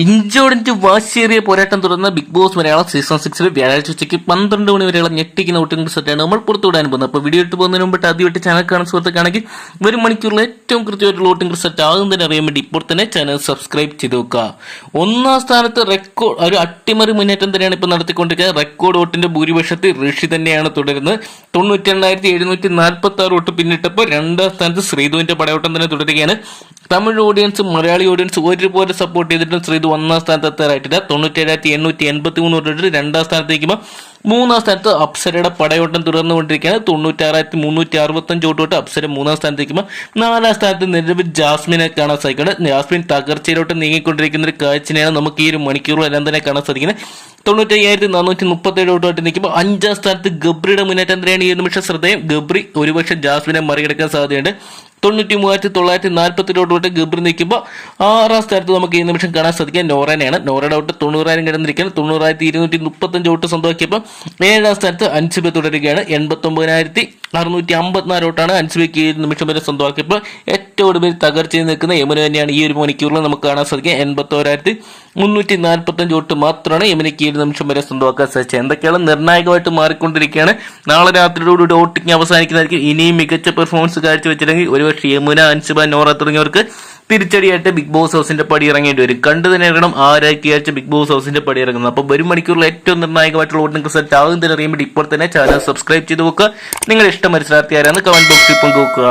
ഇഞ്ചോടിഞ്ച് വാശിയേറിയ പോരാട്ടം തുടർന്ന് ബിഗ് ബോസ് മലയാളം സീസൺ സിക്സിൽ വ്യാഴാഴ്ച ഉച്ചയ്ക്ക് പന്ത്രണ്ട് മണി വരെയുള്ള ഞെട്ടിക്കുന്ന വോട്ടിംഗ് സെറ്റാണ് നമ്മൾ പുറത്തുവിടാൻ പോകുന്നത്. അപ്പോൾ വീഡിയോ ഇട്ട് പോകുന്നതിന് ആദ്യം ഇട്ട് ചാനൽ കാണുന്ന സുഹൃത്തുക്കാണെങ്കിൽ ഒരു മണിക്കൂറിൽ ഏറ്റവും കൃത്യമായിട്ടുള്ള വോട്ടിംഗ് സെറ്റ് തന്നെ അറിയാൻ വേണ്ടി ഇപ്പോൾ തന്നെ ചാനൽ സബ്സ്ക്രൈബ് ചെയ്ത് വെക്കുക. ഒന്നാം സ്ഥാനത്ത് റെക്കോർഡ് ഒരു അട്ടിമറി മുന്നേറ്റം തന്നെയാണ് ഇപ്പോൾ നടത്തിക്കൊണ്ടിരിക്കുന്നത്. റെക്കോർഡ് വോട്ടിന്റെ ഭൂരിപക്ഷത്തിൽ ഋഷി തന്നെയാണ് തുടരുന്നത്. തൊണ്ണൂറ്റി എഴുന്നൂറ്റി നാൽപ്പത്തി ആറ് വോട്ട് പിന്നിട്ടപ്പോൾ രണ്ടാം സ്ഥാനത്ത് ശ്രീധുവിന്റെ പടയോട്ടം തന്നെ തുടരുകയാണ്. തമിഴ് ഓഡിയൻസ് മലയാളി ഓഡിയൻസ് ഒരുപോലെ സപ്പോർട്ട് ചെയ്തിട്ടും ഒന്നാം സ്ഥാനത്ത് എത്താറായിട്ടില്ല. തൊണ്ണൂറ്റേഴായിരത്തി എണ്ണൂറ്റി എൺപത്തി മൂന്ന് തൊട്ടിട്ട് രണ്ടാം സ്ഥാനത്ത് നിൽക്കുമ്പോൾ മൂന്നാം സ്ഥാനത്ത് അപ്സരയുടെ പടയോട്ടം തുടർന്നുകൊണ്ടിരിക്കുകയാണ്. തൊണ്ണൂറ്റാറായിരത്തി മുന്നൂറ്റി അറുപത്തഞ്ച് അഞ്ച് വോട്ടോട്ട് അപ്സര മൂന്നാം സ്ഥാനത്ത് നിൽക്കുമ്പോൾ നാലാം സ്ഥാനത്ത് നിലവിൽ ജാസ്മിനെ കാണാൻ സാധിക്കുന്നത്. ജാസ്മിൻ തകർച്ചയിലോട്ട് നീങ്ങിക്കൊണ്ടിരിക്കുന്ന ഒരു കാഴ്ചയാണ് നമുക്ക് ഈ ഒരു മണിക്കൂറിലെല്ലാം തന്നെ കാണാൻ സാധിക്കുന്നത്. തൊണ്ണൂറ്റയ്യായിരത്തി നാനൂറ്റി മുപ്പത്തേഴ് വോട്ടോട്ട് നിൽക്കുമ്പോൾ അഞ്ചാം സ്ഥാനത്ത് ഗബ്രിയുടെ മുന്നേറ്റം തന്നെയാണ് ഈ നിമിഷം ശ്രദ്ധേയം. ഗബ്രി ഒരുപക്ഷെ ജാസ്മിനെ മറികടക്കാൻ സാധ്യതയുണ്ട്. തൊണ്ണൂറ്റി മൂവായിരത്തി തൊള്ളായിരത്തി നാൽപ്പത്തി തൊട്ട് ഗബ്രി നിൽക്കുമ്പോൾ ആറാം സ്ഥാനത്ത് നമുക്ക് ഈ നിമിഷം കാണാൻ സാധിക്കുക നോറേനയാണ്. നോറയുടെ ഔട്ട് തൊണ്ണൂറായിരം കിടന്നിരിക്കുകയാണ്. തൊണ്ണൂറായിരത്തി ഇരുന്നൂറ്റി മുപ്പത്തഞ്ച് വോട്ട് സ്വന്തമാക്കിയപ്പോൾ ഏഴാം സ്ഥാനത്ത് അൻസിബ തുടരുകയാണ്. എൺപത്തൊമ്പതിനായിരത്തി അറുന്നൂറ്റി അമ്പത്തിനാല് വോട്ടാണ് അൻസിബയ്ക്ക് ഈ നിമിഷം വരെ സ്വന്തമാക്കിയപ്പോൾ ഏറ്റവും ഒടുവിൽ തകർച്ചയിൽ നിൽക്കുന്ന യമുന തന്നെയാണ് ഈ ഒരു മണിക്കൂറിൽ നമുക്ക് കാണാൻ സാധിക്കുക. എൺപത്തോരായിരത്തി മുന്നൂറ്റി നാൽപ്പത്തഞ്ച് വോട്ട് മാത്രമാണ് യമുനയ്ക്ക് ഈ നിമിഷം വരെ സ്വന്തമാക്കാൻ സാധിച്ചത്. എന്തൊക്കെയാണ് നിർണായകമായിട്ട് മാറിക്കൊണ്ടിരിക്കുകയാണ്. നാളെ രാത്രിയോടുകൂടി ഓട്ടിങ് അവസാനിക്കുന്നതായിരിക്കും. ഇനിയും മികച്ച പെർഫോമൻസ് കാഴ്ചവെച്ചില്ലെങ്കിൽ ഒരുപക്ഷെ യമുന അൻസുബ നോറ തുടങ്ങിയവർക്ക് തിരിച്ചടിയായിട്ട് ബിഗ് ബോസ് ഹൗസിന്റെ പടി ഇറങ്ങേണ്ടി വരും. കണ്ടു തന്നെ ഇറങ്ങണം ആരാക്കിയാഴ്ച ബിഗ് ബോസ് ഹൗസിന്റെ പടി ഇറങ്ങുന്നത്. അപ്പോൾ വരും മണിക്കൂറിൽ ഏറ്റവും നിർണായകമായിട്ടുള്ള വോട്ടിംഗ് റിസൾട്ട് ആകുന്നതിന് അറിയാൻ വേണ്ടി ഇപ്പോൾ തന്നെ ചാനൽ സബ്സ്ക്രൈബ് ചെയ്ത് നോക്കുക നിങ്ങളുടെ ഇഷ്ടം ആരാന്ന് കമന്റ് ബോക്സിൽ പങ്കുവെക്കുക